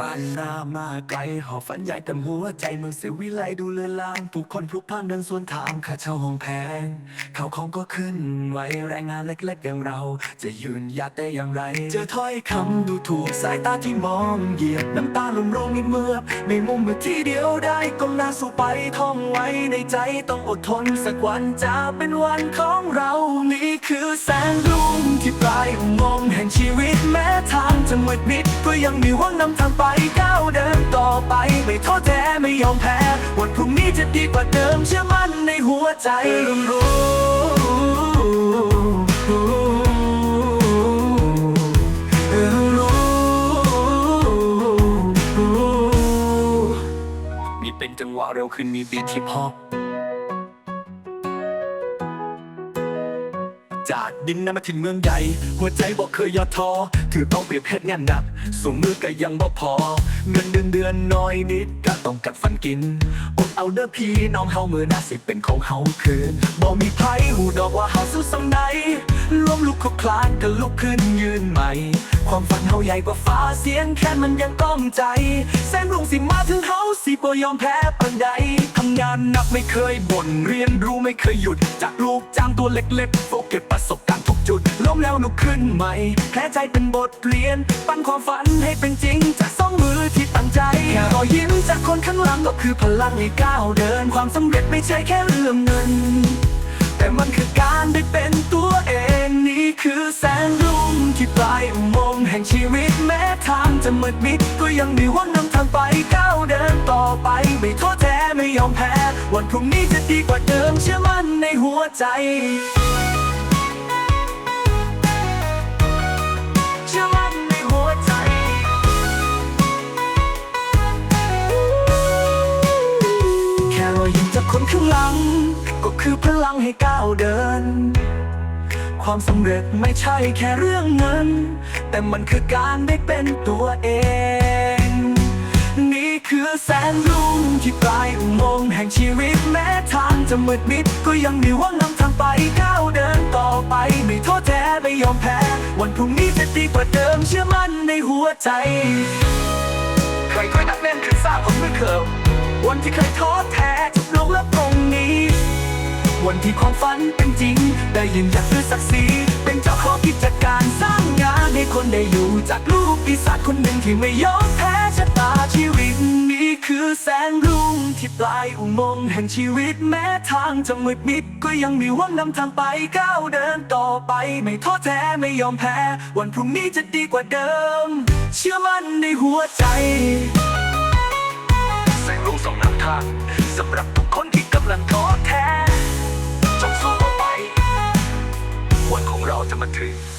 บ้านหน้ามาไกลหอบฝันใหญ่แต่หัวใจเมืองเสียวิไลดูเลือนลางผู้คนพลุกพล่านเดินสวนทางค่าเช่าห้องแพงเขาวของก็ขึ้นไว้แรงงานเล็กๆอย่างเรา จะยืนหยัดได้อย่างไร เจอถ้อยคำดูถูกสายตาที่มองเหยียดน้ำตาลมโรงอีกเมื่อในมุมมือที่เดียวได้ก้มหน้าสู้ไปท่องไว้ในใจต้องอดทนสักวันจะเป็นวันของเรานี่คือแสงรุ่งที่ปลายอุโมงค์แห่งชีวิตแม้ทาง จะมืดมิดก็ยังมีหวังนำทางไปก้าวเดินต่อไป ไม่ท้อแท้ไม่ยอมแพ้ วันพรุ่งนี้จะดีกว่าเดิมเชื่อมั่นในหัวใจรู้มีเป็นจังหวะเร็วขึ้นมีบีทฮิปฮอ จากดินนั้นมาถึงเมืองใหญ่หัวใจบอกเคยย่อท้อถือต้องเปรียบเพชรงานหนักส่งมือก็ยังบ่พอ เงินเดือนเดือนน้อยนิดก็ต้องกัดฟันกินอดเอาเด้อพี่น้องเฮามือหน้าสิเป็นของเฮาคืนบ่มีไผหูดอกว่าเฮาสู้สำใดรวมลุกคุกคลานก็ลุกขึ้นยืนใหม่ ความฝันเฮาใหญ่กว่าฟ้าเสียงแค่มันยังก้องใจ แสนรุ่งสิมาถึงเฮาสิบ่ยอมแพ้ปันใดทำงานหนักไม่เคยบ่นเรียนรู้ไม่เคยหยุดจาก ตัวเล็กๆโฟกเก็บประสบการณ์ทุกจุดล้มแล้วลุกขึ้นใหม่แพ้ใจเป็นบทเรียน ปั้นความฝันให้เป็นจริง จากสองมือที่ตั้งใจแค่รอยยิ้มจากคนข้างหลังก็คือพลังให้ก้าวเดิน ความสำเร็จไม่ใช่แค่เรื่องเงิน แต่มันคือการได้เป็นตัวเองนี่คือแสงรุ่งที่ปลายอุโมงค์แห่งชีวิตแม้ทางจะมืดมิดก็ยังมีหวังนำทางไปก้าวเดินต่อไป ไม่ท้อแท้ไม่ยอมแพ้ วันพรุ่งนี้จะดีกว่าเดิมเชื่อมั่นในหัวใจ เชื่อมั่นในหัวใจ แค่รอยยิ้มจากคนข้างหลัง ก็คือพลังให้ก้าวเดิน ความสำเร็จไม่ใช่แค่เรื่องเงิน แต่มันคือการได้เป็นตัวเอง นี่คือแสงรุ่งที่ปลายอุโมงค์ แห่งชีวิตแม้ทางจะมืดมิด ก็ยังมีหวังนำทางไปก้าวเดินต่อไป ไม่ท้อแท้ไม่ยอมแพ้ วันพรุ่งนี้จะดีกว่าเดิมเชื่อมั่นในหัวใจเคยเคยนักเล่นคือทราบผมไม่อเคยวันที่เคยท้อแท้จบลงแล้วตรงนี้ วันที่ความฝันเป็นจริง ได้ยืนหยัดด้วยศักดิ์ศรีเป็นเจ้าของกิจการสร้างงานให้คนได้อยู่จากลูกปีศาจคนหนึ่งที่ไม่ยอมแพ้ชะตาชีวิต คือแสงรุ่งที่ปลายอุโมงค์แห่งชีวิตแม้ทางจะมืดมิดก็ยังมีหวังนำทางไปก้าวเดินต่อไป ไม่ท้อแท้ไม่ยอมแพ้ วันพรุ่งนี้จะดีกว่าเดิม เชื่อมั่นในหัวใจ แสงรุ่งส่องนำทางสำหรับทุกคนที่กำลังท้อแท้จงสู้ต่อไป วันของเราจะมาถึง